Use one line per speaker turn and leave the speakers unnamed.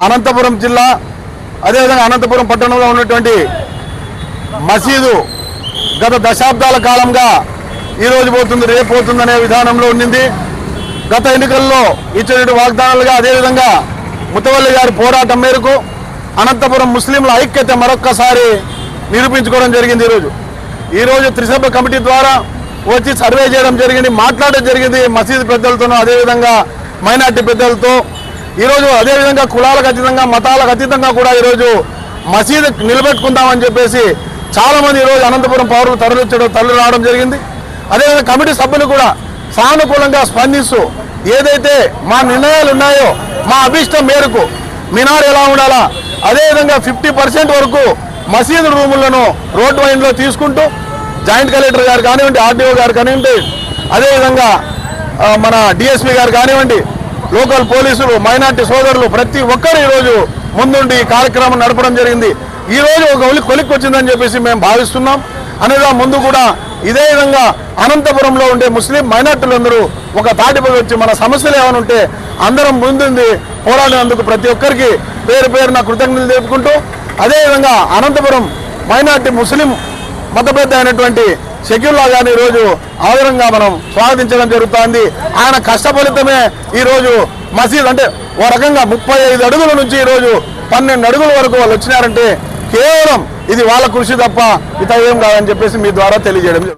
అనంతపురం జిల్లా అదేవిధంగా అనంతపురం పట్టణంలో ఉన్నటువంటి మసీదు గత దశాబ్దాల కాలంగా ఈరోజు పోతుంది రేపు పోతుంది అనే విధానంలో ఉండింది గత ఎన్నికల్లో ఇచ్చినటువంటి వాగ్దానాలుగా అదేవిధంగా ముత్తవల్లి గారి పోరాటం మేరకు అనంతపురం ముస్లింల ఐక్యత మరొక్కసారి నిరూపించుకోవడం జరిగింది ఈరోజు. ఈరోజు త్రిసభ కమిటీ ద్వారా వచ్చి సర్వే చేయడం జరిగింది మాట్లాడడం జరిగింది మసీదు పెద్దలతోనూ అదేవిధంగా మైనార్టీ పెద్దలతో. ఈరోజు అదేవిధంగా కులాలకు అతీతంగా మతాలకు అతీతంగా కూడా ఈరోజు మసీదు నిలబెట్టుకుందామని చెప్పేసి చాలామంది ఈరోజు అనంతపురం పౌరులు తరలించడం తరలి రావడం జరిగింది. అదేవిధంగా కమిటీ సభ్యులు కూడా సానుకూలంగా స్పందిస్తూ ఏదైతే మా నిర్ణయాలు ఉన్నాయో మా అభిష్టం మేరకు మినార్ ఎలా ఉండాలా అదేవిధంగా ఫిఫ్టీ పర్సెంట్ వరకు మసీదు రూములను రోడ్డు వైన్లో తీసుకుంటూ జాయింట్ కలెక్టర్ గారు కానివ్వండి ఆర్డీఓ గారు కానివ్వండి అదేవిధంగా మన డిఎస్పీ గారు కానివ్వండి లోకల్ పోలీసులు మైనార్టీ సోదరులు ప్రతి ఒక్కరు ఈరోజు ముందుండి ఈ కార్యక్రమం నడపడం జరిగింది. ఈరోజు ఒక ఒలి కొలిక్కి వచ్చిందని చెప్పేసి మేము భావిస్తున్నాం. అనగా ముందు కూడా ఇదే విధంగా అనంతపురంలో ఉండే ముస్లిం మైనార్టీలందరూ ఒక తాటిపై వచ్చి మన సమస్యలు ఏమైనా ఉంటే అందరం ముందుంది పోరాడినందుకు ప్రతి ఒక్కరికి పేరు పేరున కృతజ్ఞతలు తెలుపుకుంటూ అదేవిధంగా అనంతపురం మైనార్టీ ముస్లిం మత అయినటువంటి షకీల్లా గారిని ఈరోజు ఆదరంగా మనం స్వాగతించడం జరుగుతోంది. ఆయన కష్టఫలితమే ఈరోజు మసీద్ అంటే ఓ రకంగా ముప్పై ఐదు అడుగుల నుంచి ఈరోజు పన్నెండు అడుగుల వరకు వాళ్ళు వచ్చినారంటే కేవలం ఇది వాళ్ళ కృషి తప్ప ఇత ఏం కాదని చెప్పేసి మీ ద్వారా తెలియజేయడం